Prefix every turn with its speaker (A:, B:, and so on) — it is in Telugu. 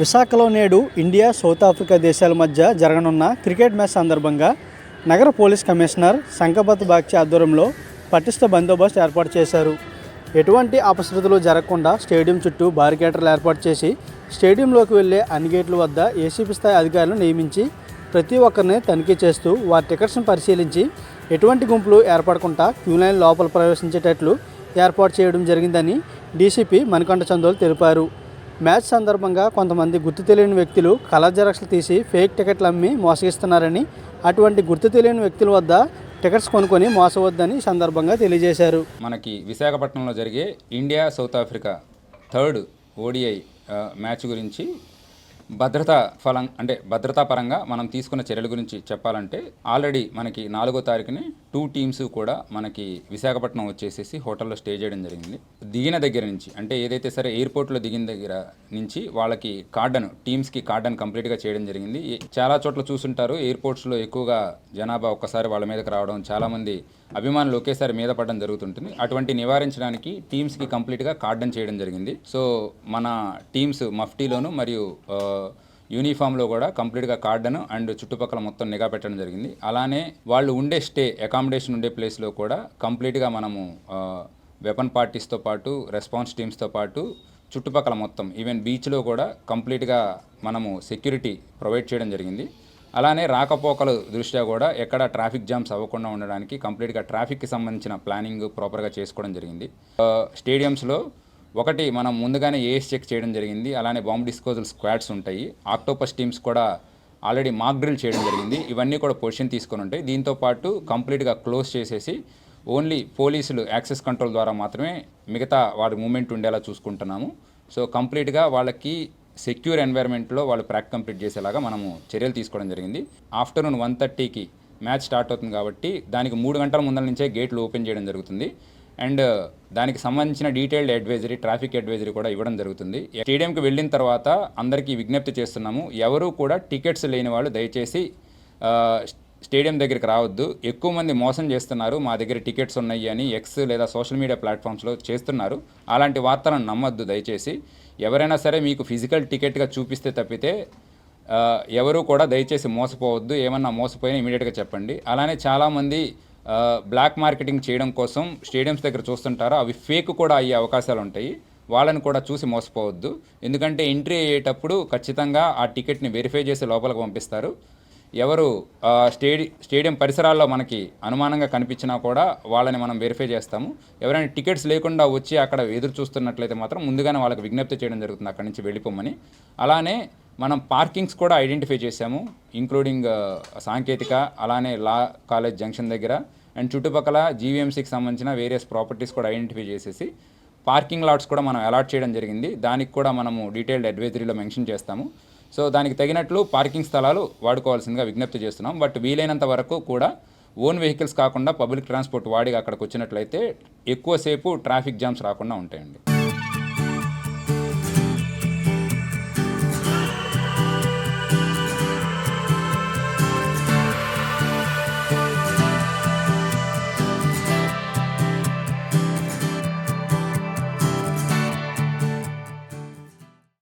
A: విశాఖలో నేడు ఇండియా సౌత్ ఆఫ్రికా దేశాల మధ్య జరగనున్న క్రికెట్ మ్యాచ్ సందర్భంగా నగర పోలీస్ కమిషనర్ శంకపత్ బాగ్చి ఆధ్వర్యంలో పటిష్ట బందోబస్తు ఏర్పాటు చేశారు. ఎటువంటి అపశృతులు జరగకుండా స్టేడియం చుట్టూ బారికేటర్లు ఏర్పాటు చేసి స్టేడియంలోకి వెళ్ళే అన్ని గేట్ల వద్ద ఏసీపీ స్థాయి అధికారులను నియమించి ప్రతి ఒక్కరిని తనిఖీ చేస్తూ వారి టికెట్స్ను పరిశీలించి ఎటువంటి గుంపులు ఏర్పడకుండా క్యూలైన్ లోపల ప్రవేశించేటట్లు ఏర్పాటు చేయడం జరిగిందని డీసీపీ మణికంఠ చందోలు తెలిపారు. మ్యాచ్ సందర్భంగా కొంతమంది గుర్తు తెలియని వ్యక్తులు కలర్ జెరాక్స్లు తీసి ఫేక్ టికెట్లు అమ్మి మోసగిస్తున్నారని అటువంటి గుర్తు తెలియని వ్యక్తుల వద్ద టికెట్స్ కొనుక్కొని మోసవద్దని సందర్భంగా తెలియజేశారు.
B: మనకి విశాఖపట్నంలో జరిగే India South Africa third ODI match గురించి భద్రతా ఫలం అంటే భద్రతా పరంగా మనం తీసుకున్న చర్యల గురించి చెప్పాలంటే ఆల్రెడీ మనకి నాలుగో తారీఖుని టూ టీమ్స్ కూడా మనకి విశాఖపట్నం వచ్చేసేసి హోటల్లో స్టే చేయడం జరిగింది. దిగిన దగ్గర నుంచి అంటే ఏదైతే సరే ఎయిర్పోర్ట్లో దిగిన దగ్గర నుంచి వాళ్ళకి కార్డన్ టీమ్స్కి కార్డన్ కంప్లీట్గా చేయడం జరిగింది. చాలా చోట్ల చూసుంటారు ఎయిర్పోర్ట్స్లో ఎక్కువగా జనాభా ఒక్కసారి వాళ్ళ మీదకి రావడం చాలామంది అభిమానులు ఒకేసారి మీద పడడం జరుగుతుంటుంది. అటువంటి నివారించడానికి టీమ్స్కి కంప్లీట్గా కార్డన్ చేయడం జరిగింది. సో మన టీమ్స్ మఫ్టీలోను మరియు యూనిఫామ్లో కూడా కంప్లీట్గా కార్డను అండ్ చుట్టుపక్కల మొత్తం నిఘా పెట్టడం జరిగింది. అలానే వాళ్ళు ఉండే స్టే అకామిడేషన్ ఉండే ప్లేస్లో కూడా కంప్లీట్గా మనము వెపన్ పార్టీస్తో పాటు రెస్పాన్స్ టీమ్స్తో పాటు చుట్టుపక్కల మొత్తం ఈవెన్ బీచ్లో కూడా కంప్లీట్గా మనము సెక్యూరిటీ ప్రొవైడ్ చేయడం జరిగింది. అలానే రాకపోకల దృష్ట్యా కూడా ఎక్కడ ట్రాఫిక్ జామ్స్ అవ్వకుండా ఉండడానికి కంప్లీట్గా ట్రాఫిక్కి సంబంధించిన ప్లానింగ్ ప్రాపర్గా చేసుకోవడం జరిగింది. స్టేడియంస్లో ఒకటి మనం ముందుగానే ఏఎస్ చెక్ చేయడం జరిగింది. అలానే బాంబు డిస్పోజల్ స్క్వాడ్స్ ఉంటాయి. ఆక్టోపస్ టీమ్స్ కూడా ఆల్రెడీ మాక్ డ్రిల్ చేయడం జరిగింది. ఇవన్నీ కూడా పొజిషన్ తీసుకొని ఉంటాయి. దీంతో పాటు కంప్లీట్గా క్లోజ్ చేసేసి ఓన్లీ పోలీసులు యాక్సెస్ కంట్రోల్ ద్వారా మాత్రమే మిగతా వారి మూమెంట్ ఉండేలా చూసుకుంటున్నాము. సో కంప్లీట్గా వాళ్ళకి సెక్యూర్ ఎన్వైర్న్మెంట్లో వాళ్ళు ప్రాక్ కంప్లీట్ చేసేలాగా మనము చర్యలు తీసుకోవడం జరిగింది. ఆఫ్టర్నూన్ వన్ థర్టీకి మ్యాచ్ స్టార్ట్ అవుతుంది కాబట్టి దానికి మూడు గంటల ముందర నుంచే గేట్లు ఓపెన్ చేయడం జరుగుతుంది. అండ్ దానికి సంబంధించిన డీటెయిల్డ్ అడ్వైజరీ ట్రాఫిక్ అడ్వైజరీ కూడా ఇవ్వడం జరుగుతుంది. స్టేడియంకి వెళ్ళిన తర్వాత అందరికీ విజ్ఞప్తి చేస్తున్నాము ఎవరు కూడా టికెట్స్ లేని వాళ్ళు దయచేసి స్టేడియం దగ్గరికి రావద్దు. ఎక్కువ మంది మోసం చేస్తున్నారు మా దగ్గర టికెట్స్ ఉన్నాయి అని ఎక్స్ లేదా సోషల్ మీడియా ప్లాట్ఫామ్స్లో చేస్తున్నారు. అలాంటి వార్తలను నమ్మొద్దు దయచేసి. ఎవరైనా సరే మీకు ఫిజికల్ టికెట్గా చూపిస్తే తప్పితే ఎవరూ ఎవరు కూడా దయచేసి మోసపోవద్దు. ఏమన్నా మోసపోయినా ఇమీడియట్గా చెప్పండి. అలానే చాలామంది బ్లాక్ మార్కెటింగ్ చేయడం కోసం స్టేడియంస్ దగ్గర చూస్తుంటారో? అవి ఫేక్ కూడా అయ్యే అవకాశాలు ఉంటాయి. వాళ్ళని కూడా చూసి మోసపోవద్దు. ఎందుకంటే ఎంట్రీ అయ్యేటప్పుడు ఖచ్చితంగా ఆ టికెట్ని వెరిఫై చేసి లోపలికి పంపిస్తారు. ఎవరు స్టేడి స్టేడియం పరిసరాల్లో మనకి అనుమానంగా కనిపించినా కూడా వాళ్ళని మనం వెరిఫై చేస్తాము. ఎవరైనా టికెట్స్ లేకుండా వచ్చి అక్కడ ఎదురు చూస్తున్నట్లయితే మాత్రం ముందుగానే వాళ్ళకి విజ్ఞప్తి చేయడం జరుగుతుంది అక్కడి నుంచి వెళ్ళిపోమని. అలానే మనం పార్కింగ్స్ కూడా ఐడెంటిఫై చేసాము ఇంక్లూడింగ్ సాంకేతిక అలానే లా కాలేజ్ జంక్షన్ దగ్గర. అండ్ చుట్టుపక్కల జీవీఎంసీకి సంబంధించిన వేరియస్ ప్రాపర్టీస్ కూడా ఐడెంటిఫై చేసేసి పార్కింగ్ లాట్స్ కూడా మనం అలాట్ చేయడం జరిగింది. దానికి కూడా మనము డీటెయిల్డ్ అడ్వైజరీలో మెన్షన్ చేస్తాము. సో దానికి తగినట్లు పార్కింగ్ స్థలాలు వాడుకోవాల్సిందిగా విజ్ఞప్తి చేస్తున్నాం. బట్ వీలైనంత వరకు కూడా ఓన్ వెహికల్స్ కాకుండా పబ్లిక్ ట్రాన్స్పోర్ట్ వాడి అక్కడికి వచ్చినట్లయితే ఎక్కువసేపు ట్రాఫిక్ జామ్స్ రాకుండా ఉంటాయండి.